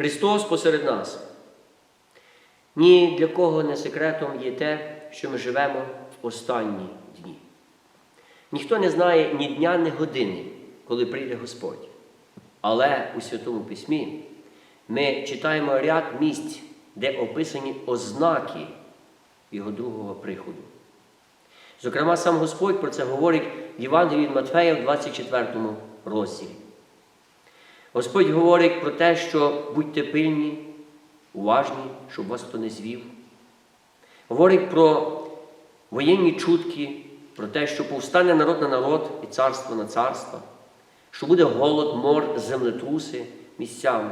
Христос посеред нас. Ні для кого не секретом є те, що ми живемо в останні дні. Ніхто не знає ні дня, ні години, коли прийде Господь. Але у Святому Письмі ми читаємо ряд місць, де описані ознаки Його другого приходу. Зокрема, сам Господь про це говорить в Євангелії від Матфея в 24 розділі. Господь говорить про те, що будьте пильні, уважні, щоб вас хто не звів. Говорить про воєнні чутки, про те, що повстане народ на народ і царство на царство, що буде голод, мор, землетруси місцями.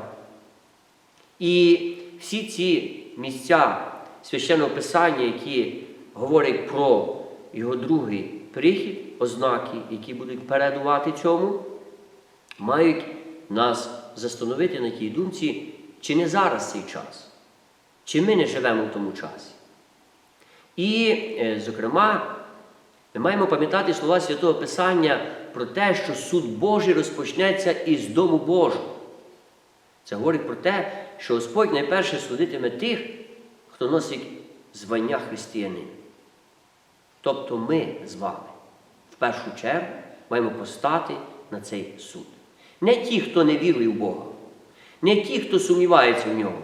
І всі ці місця священного Писання, які говорять про його другий прихід, ознаки, які будуть передувати цьому, мають нас застановити на тій думці, чи не зараз цей час, чи ми не живемо в тому часі. І, е, зокрема, ми маємо пам'ятати слова Святого Писання про те, що суд Божий розпочнеться із дому Божого. Це говорить про те, що Господь найперше судитиме тих, хто носить звання християнина. Тобто ми з вами в першу чергу маємо постати на цей суд. Не ті, хто не вірує в Бога, не ті, хто сумнівається в ньому,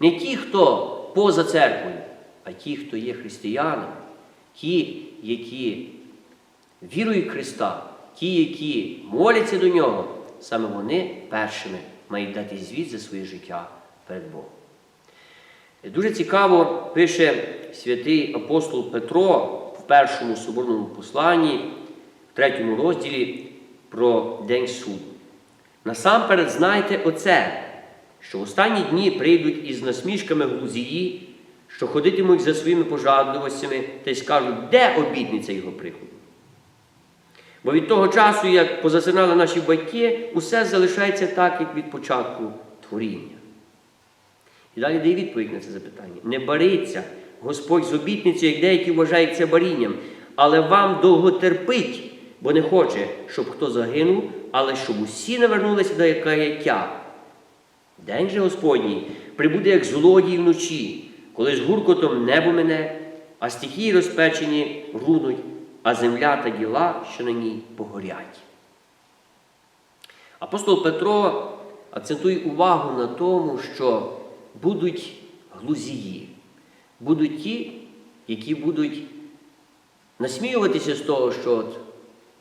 не ті, хто поза церквою, а ті, хто є християнами, ті, які вірують в Христа, ті, які моляться до Нього, саме вони першими мають дати звіт за своє життя перед Богом. Дуже цікаво пише святий апостол Петро в першому соборному посланні, в третьому розділі про День суду. Насамперед знайте оце, що останні дні прийдуть із насмішками глузії, що ходитимуть за своїми пожадливостями та й скажуть, де обітниця його приходу. Бо від того часу, як позасинали наші батьки, усе залишається так, як від початку творіння. І далі дає відповідь на це запитання. Не бариться Господь з обітницею, як деякі вважають це барінням, але вам довго терпить, бо не хоче, щоб хто загинув, але щоб усі навернулися до каяття. День же Господній прибуде, як злодій вночі, коли з гуркотом небо мене, а стихії розпечені грунуть, а земля та діла, що на ній погорять. Апостол Петро акцентує увагу на тому, що будуть глузії, будуть ті, які будуть насміюватися з того, що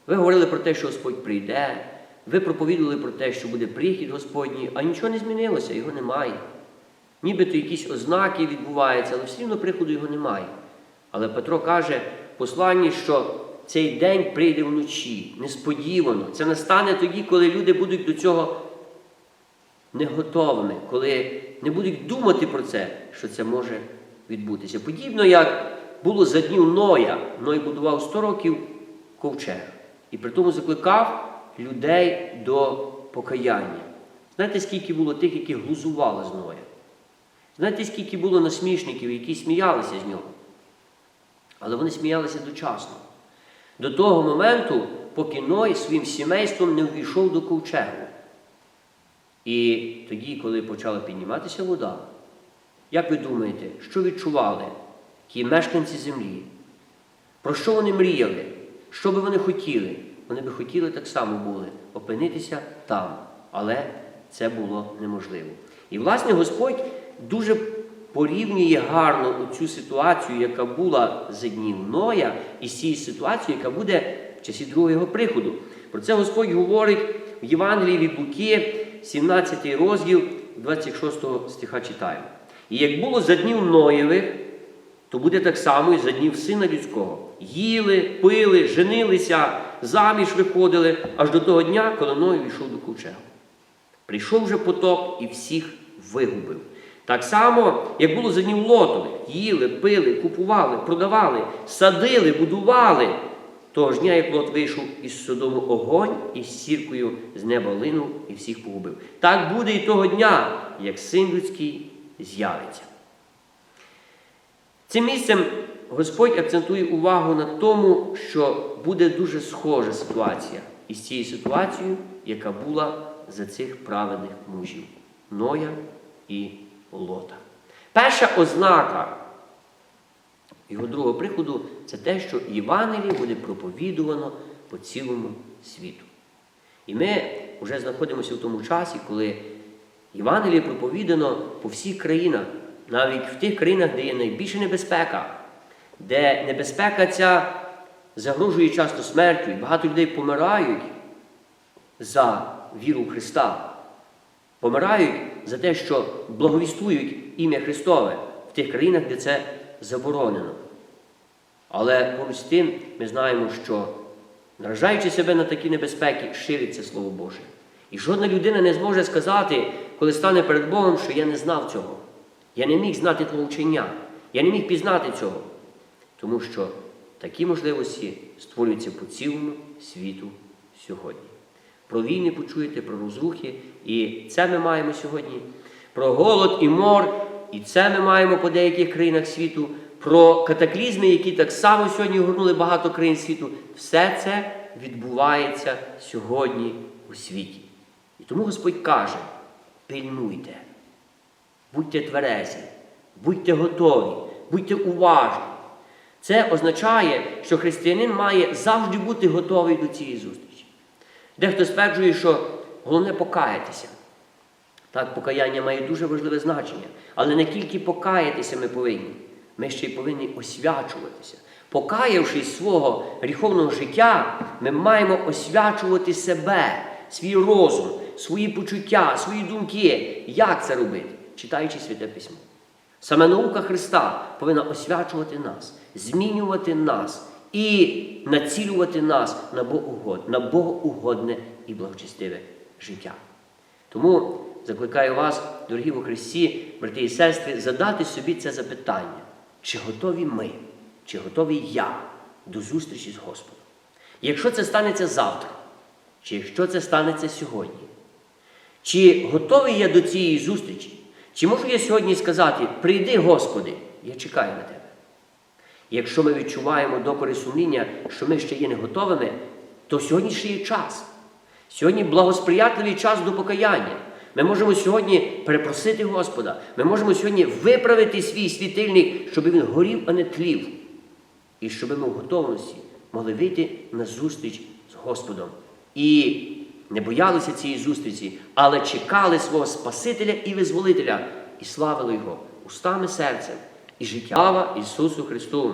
ви говорили про те, що Господь прийде, ви проповідували про те, що буде прихід Господній, а нічого не змінилося, його немає. Нібито якісь ознаки відбуваються, але все одно приходу його немає. Але Петро каже в посланні, що цей день прийде вночі, несподівано. Це настане тоді, коли люди будуть до цього не готовими, коли не будуть думати про це, що це може відбутися. Подібно як було за днів Ноя. Ной будував 100 років ковчег і при тому закликав людей до покаяння. Знаєте, скільки було тих, які глузували з Ноя? Знаєте, скільки було насмішників, які сміялися з нього? Але вони сміялися дочасно. До того моменту, поки Ной своїм сімейством не увійшов до ковчегу. І тоді, коли почала підніматися вода, як ви думаєте, що відчували ті мешканці землі? Про що вони мріяли? Що би вони хотіли? Вони би хотіли так само були опинитися там, але це було неможливо. І, власне, Господь дуже порівнює гарно цю ситуацію, яка була за днів Ноя, і з цією ситуацією, яка буде в часі другого приходу. Про це Господь говорить в Євангелії від Луки, 17 розділ, 26 стиха читаємо. І як було за днів Ноєвих, то буде так само і за днів сина людського. Їли, пили, женилися, заміж виходили, аж до того дня, коли Ной війшов до ковчегу. Прийшов вже потоп і всіх вигубив. Так само, як було за днів Лотових, їли, пили, купували, продавали, садили, будували. Того ж дня, як Лот вийшов із Содому огонь і з сіркою з неба линув і всіх погубив. Так буде і того дня, як син людський з'явиться. Цим місцем Господь акцентує увагу на тому, що буде дуже схожа ситуація із цією ситуацією, яка була за цих праведних мужів Ноя і Лота. Перша ознака його другого приходу це те, що Євангеліє буде проповідувано по цілому світу. І ми вже знаходимося в тому часі, коли Євангеліє проповідано по всіх країнах, навіть в тих країнах, де є найбільша небезпека, де небезпека ця загрожує часто смертю, і багато людей помирають за віру в Христа, помирають за те, що благовістують ім'я Христове в тих країнах, де це заборонено. Але поруч з тим ми знаємо, що наражаючи себе на такі небезпеки, шириться Слово Боже. І жодна людина не зможе сказати, коли стане перед Богом, що я не знав цього. Я не міг знати твого вчення, я не міг пізнати цього. Тому що такі можливості створюються по цілому світу сьогодні. Про війни почуєте, про розрухи, і це ми маємо сьогодні. Про голод і мор, і це ми маємо по деяких країнах світу, про катаклізми, які так само сьогодні огорнули багато країн світу. Все це відбувається сьогодні у світі. І тому Господь каже: пильнуйте, будьте тверезі, будьте готові, будьте уважні. Це означає, що християнин має завжди бути готовий до цієї зустрічі. Дехто стверджує, що головне покаятися. Так, покаяння має дуже важливе значення. Але не тільки покаятися ми повинні, ми ще й повинні освячуватися. Покаявшись свого гріховного життя, ми маємо освячувати себе, свій розум, свої почуття, свої думки. Як це робити? Читаючи Святе Письмо. Саме наука Христа повинна освячувати нас, змінювати нас і націлювати нас на Богоугод, на Богоугодне і благочестиве життя. Тому закликаю вас, дорогі у Христі, брати і сестри, задати собі це запитання, чи готові ми, чи готовий я до зустрічі з Господом. Якщо це станеться завтра, чи якщо це станеться сьогодні, чи готовий я до цієї зустрічі? Чи можу я сьогодні сказати, прийди, Господи, я чекаю на Тебе. Якщо ми відчуваємо докори сумління, що ми ще є не готовими, то сьогодні ще є час. Сьогодні благосприятливий час до покаяння. Ми можемо сьогодні перепросити Господа. Ми можемо сьогодні виправити свій світильник, щоб він горів, а не тлів. І щоб ми в готовності могли вийти на зустріч з Господом. І не боялися цієї зустрічі, але чекали свого Спасителя і Визволителя і славили Його устами серцем і життя. Слава Ісусу Христу!